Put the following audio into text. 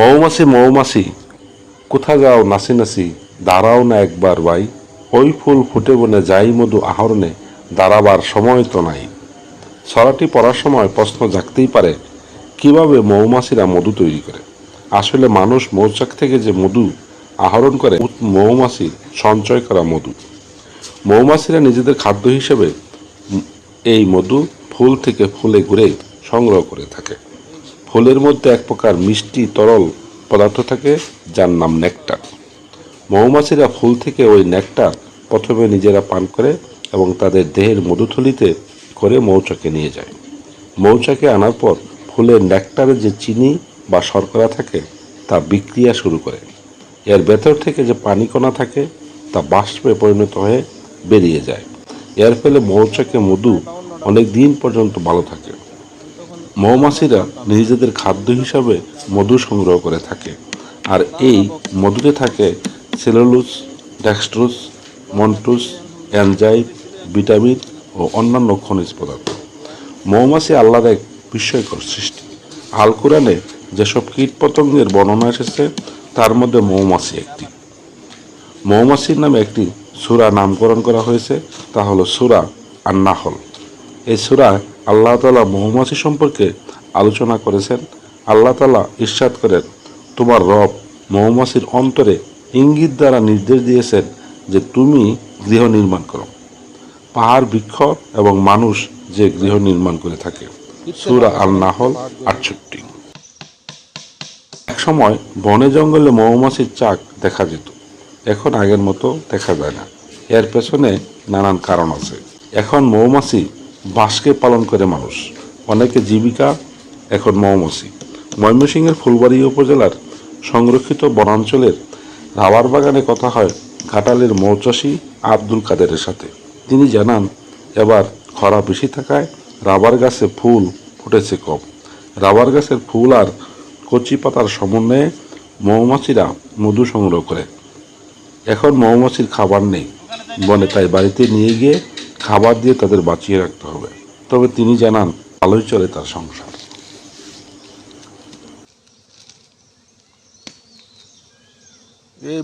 মৌমাছি মৌমাছি। কোথা যাও, নাচি নাচি। দাঁড়াও না একবার ভাই। ওই ফুল ফুটে বনে যাই মধু আহরণে। দাঁড়াবার সময় তো নাই। ছড়াটি পড়ার সময় প্রশ্ন জাগতেই পারে, কীভাবে মৌমাছিরা মধু তৈরি করে? আসলে মানুষ মৌচাক থেকে যে মধু আহরণ করে মৌমাছির সঞ্চয় করা মধু। মৌমাছিরা নিজেদের খাদ্য হিসেবে এই মধু ফুল থেকে ফুলে ঘুরে সংগ্রহ করে থাকে। ফুলের মধ্যে এক প্রকার মিষ্টি তরল পদার্থ থাকে, যার নাম নেকটার। মৌমাছিরা ফুল থেকে ওই নেকটার প্রথমে নিজেরা পান করে এবং তাদের দেহের মধুথলিতে করে মৌচাকে নিয়ে যায়। মৌচাকে আনার পর ফুলের নেকটারে যে চিনি বা শর্করা থাকে, তা বিক্রিয়া শুরু করে। এর ভেতর থেকে যে পানিকণা থাকে, তা বাষ্পে পরিণত হয়ে বেরিয়ে যায়। এর ফলে মৌচাকে মধু অনেক দিন পর্যন্ত ভালো থাকে। মৌমাছিরা নিজেদের খাদ্য হিসাবে মধু সংগ্রহ করে থাকে। আর এই মধুতে থাকে সেলুলোজ, ডেক্সট্রোজ মন্টুস অ্যানজাইম, ভিটামিন ও অন্যান্য খনিজ পদার্থ। মৌমাছি আল্লাহর এক বিস্ময়কর সৃষ্টি। আল কোরআনে যেসব কীটপতঙ্গের বর্ণনা এসেছে, তার মধ্যে মৌমাছি একটি। মৌমাছির নামে একটি সূরা নামকরণ করা হয়েছে, তা হলো সূরা আর নাহল এই সূরা আল্লাহ তালা মৌমাছি সম্পর্কে আলোচনা করেছেন। আল্লাহ তালা ইরশাদ করেন, তোমার রব মৌমাছির অন্তরে ইঙ্গিত দ্বারা নির্দেশ দিয়েছেন যে তুমি গৃহ নির্মাণ করো। পাহাড়, বৃক্ষ এবং মানুষ যে গৃহ নির্মাণ করে থাকে। সূরা আল নাহল আটষট্টি। এক সময় বনে জঙ্গলে মৌমাছির চাক দেখা যেত। এখন আগের মতো দেখা যায় না। এর পেছনে নানান কারণ আছে। এখন মৌমাছি বাঁশকে পালন করে মানুষ। অনেকে জীবিকা, এখন মৌমাছি। ময়মনসিংহের ফুলবাড়ি উপজেলার সংরক্ষিত বনাঞ্চলের রাবার বাগানে কথা হয় ঘাটালের মৌচাষী আব্দুল কাদেরের সাথে। তিনি জানান, এবার খরা বেশি থাকায় রাবার গাছে ফুল ফুটেছে কম। রাবার গাছের ফুল আর কচি পাতার সমন্বয়ে মৌমাছিরা মধু সংগ্রহ করে। এখন মৌমাছির খাবার নেই। বনে তাই বাড়িতে নিয়ে গিয়ে খাবার দিয়ে তাদের বাঁচিয়ে রাখতে হবে। তবে তিনি জানান ভালোই চলে তার সংসার। এই